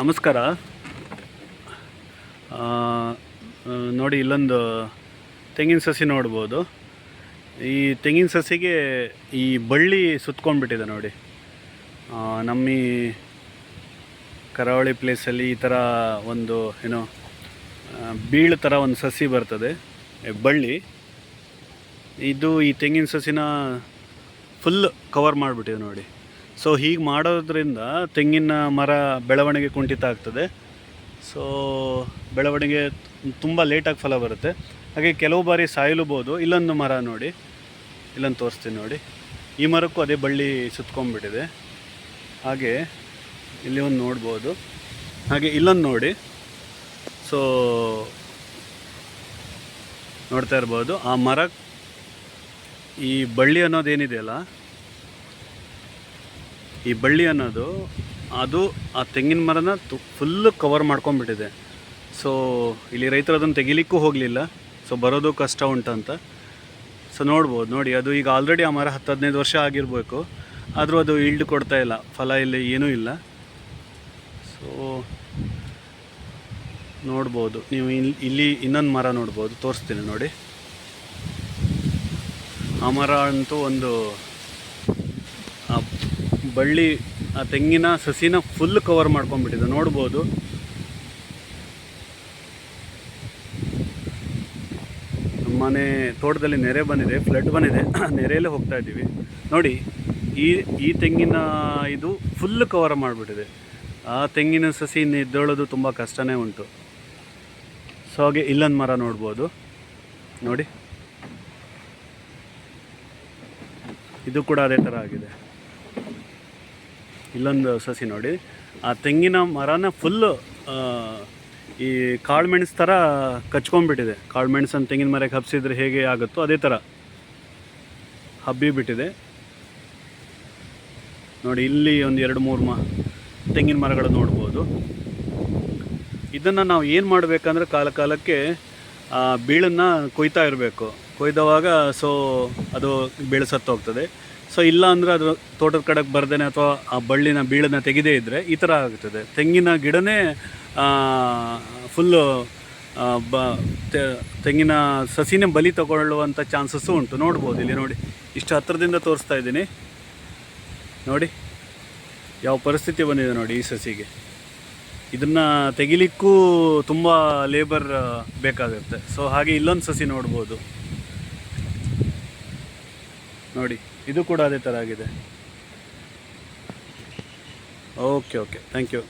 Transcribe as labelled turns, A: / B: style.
A: ನಮಸ್ಕಾರ. ನೋಡಿ, ಇಲ್ಲೊಂದು ತೆಂಗಿನ ಸಸಿ ನೋಡ್ಬೋದು. ಈ ತೆಂಗಿನ ಸಸಿಗೆ ಈ ಬಳ್ಳಿ ಸುತ್ಕೊಂಡ್ಬಿಟ್ಟಿದೆ ನೋಡಿ. ನಮ್ಮ ಈ ಕರಾವಳಿ ಪ್ಲೇಸಲ್ಲಿ ಈ ಥರ ಒಂದು, ಏನೋ ಬೀಳು ಥರ ಒಂದು ಸಸಿ ಬರ್ತದೆ. ಬಳ್ಳಿ. ಇದು ಈ ತೆಂಗಿನ ಸಸಿನ ಫುಲ್ ಕವರ್ ಮಾಡಿಬಿಟ್ಟಿದೆ ನೋಡಿ. ಸೊ ಹೀಗೆ ಮಾಡೋದ್ರಿಂದ ತೆಂಗಿನ ಮರ ಬೆಳವಣಿಗೆ ಕುಂಠಿತ ಆಗ್ತದೆ. ಸೊ ಬೆಳವಣಿಗೆ ತುಂಬ ಲೇಟಾಗಿ ಫಲ ಬರುತ್ತೆ. ಹಾಗೆ ಕೆಲವು ಬಾರಿ ಸಾಯಲೂಬೋದು. ಇಲ್ಲೊಂದು ಮರ ನೋಡಿ. ಇಲ್ಲೊಂದು ತೋರಿಸ್ತೀನಿ ನೋಡಿ. ಈ ಮರಕ್ಕೂ ಅದೇ ಬಳ್ಳಿ ಸುತ್ಕೊಂಡ್ಬಿಟ್ಟಿದೆ. ಹಾಗೆ ಇಲ್ಲಿ ಒಂದು ನೋಡ್ಬೋದು. ಹಾಗೆ ಇಲ್ಲೊಂದು ನೋಡಿ. ಸೊ ನೋಡ್ತಾ ಇರ್ಬೋದು. ಆ ಮರ ಈ ಬಳ್ಳಿ ಅನ್ನೋದೇನಿದೆಯಲ್ಲ ಈ ಬಳ್ಳಿ ಅನ್ನೋದು, ಅದು ಆ ತೆಂಗಿನ ಮರನ ತು ಫುಲ್ಲು ಕವರ್ ಮಾಡ್ಕೊಂಡ್ಬಿಟ್ಟಿದೆ. ಸೊ ಇಲ್ಲಿ ರೈತರು ಅದನ್ನು ತೆಗಿಲಿಕ್ಕೂ ಹೋಗಲಿಲ್ಲ. ಸೊ ಬರೋದು ಕಷ್ಟ ಉಂಟಂತ ಸೊ ನೋಡ್ಬೋದು, ನೋಡಿ, ಅದು ಈಗ ಆಲ್ರೆಡಿ ಆ ಮರ ಹತ್ತು, ಹದಿನೈದು ವರ್ಷ ಆಗಿರಬೇಕು. ಆದರೂ ಅದು ಇಲ್ಡ್ ಕೊಡ್ತಾ ಇಲ್ಲ. ಫಲ ಇಲ್ಲಿ ಏನೂ ಇಲ್ಲ. ಸೊ ನೋಡ್ಬೋದು. ನೀವು ಇಲ್ಲಿ ಇಲ್ಲಿ ಇನ್ನೊಂದು ಮರ ನೋಡ್ಬೋದು. ತೋರಿಸ್ತೀನಿ ನೋಡಿ. ಆ ಮರ ಅಂತೂ ಒಂದು ಬಳ್ಳಿ, ಆ ತೆಂಗಿನ ಸಸಿನ ಫುಲ್ ಕವರ್ ಮಾಡ್ಕೊಂಡ್ಬಿಟ್ಟಿದೆ. ನೋಡ್ಬೋದು. ನಮ್ಮನೆ ತೋಟದಲ್ಲಿ ನೆರೆ ಬಂದಿದೆ ಫ್ಲಡ್ ಬಂದಿದೆ. ನೆರೆಯಲ್ಲೇ ಹೋಗ್ತಾ ಇದ್ದೀವಿ. ನೋಡಿ, ಈ ಈ ತೆಂಗಿನ ಇದು ಫುಲ್ ಕವರ್ ಮಾಡಿಬಿಟ್ಟಿದೆ. ಆ ತೆಂಗಿನ ಸಸಿ ಇದ್ದೇಳೋದು ತುಂಬ ಕಷ್ಟನೇ ಉಂಟು. ಸೊ ಹಾಗೆ ಇಲ್ಲೊಂದು ಮರ ನೋಡ್ಬೋದು. ನೋಡಿ. ಇದು ಕೂಡ ಅದೇ ಥರ ಆಗಿದೆ. ಇಲ್ಲೊಂದು ಸಸಿ ನೋಡಿ. ಆ ತೆಂಗಿನ ಮರನ ಫುಲ್ಲು ಈ ಕಾಳುಮೆಣಸು ಥರ ಕಚ್ಕೊಂಡ್ಬಿಟ್ಟಿದೆ. ಕಾಳುಮೆಣಸನ್ನು ತೆಂಗಿನ ಮರಕ್ಕೆ ಹಬ್ಸಿದ್ರೆ ಹೇಗೆ ಆಗುತ್ತೋ ಅದೇ ಥರ ಹಬ್ಬಿ ಬಿಟ್ಟಿದೆ ನೋಡಿ, ಇಲ್ಲಿ ಒಂದು ಎರಡು ಮೂರು ಮ, ತೆಂಗಿನ ಮರಗಳು ನೋಡ್ಬೋದು. ಇದನ್ನು ನಾವು ಏನು ಮಾಡಬೇಕಂದ್ರೆ ಕಾಲ ಕಾಲಕ್ಕೆ ಬೀಳನ್ನು ಕೊಯ್ತಾ ಇರಬೇಕು. ಕೊಯ್ದವಾಗ ಸೊ, ಅದು ಬೀಳು ಸತ್ತೋಗ್ತದೆ. ಸೊ ಇಲ್ಲ ಅಂದರೆ ಅದು ತೋಟದ ಕಡೆಗೆ ಬರ್ದೇನೆ ಅಥವಾ ಆ ಬಳ್ಳಿನ ಬೀಳನ್ನ ತೆಗೆದೇ ಇದ್ದರೆ ಈ ಥರ ಆಗುತ್ತದೆ. ತೆಂಗಿನ ಗಿಡನೇ ಫುಲ್ಲು ಬ ತೆಂಗಿನ ಸಸಿನೇ ಬಲಿ ತಗೊಳ್ಳುವಂಥ ಚಾನ್ಸಸ್ಸು ಉಂಟು. ನೋಡ್ಬೋದು ಇಲ್ಲಿ ನೋಡಿ. ಇಷ್ಟು ಹತ್ತಿರದಿಂದ ತೋರಿಸ್ತಾ ಇದ್ದೀನಿ. ನೋಡಿ. ಯಾವ ಪರಿಸ್ಥಿತಿ ಬಂದಿದೆ ನೋಡಿ ಈ ಸಸಿಗೆ. ಇದನ್ನು ತೆಗಿಲಿಕ್ಕೂ ತುಂಬ ಲೇಬರ್ ಬೇಕಾಗುತ್ತೆ. ಸೊ ಹಾಗೆ ಇಲ್ಲೊಂದು ಸಸಿ ನೋಡ್ಬೋದು. ನೋಡಿ ಇದು ಕೂಡ ಅದೇ ಥರ ಆಗಿದೆ. Okay okay thank you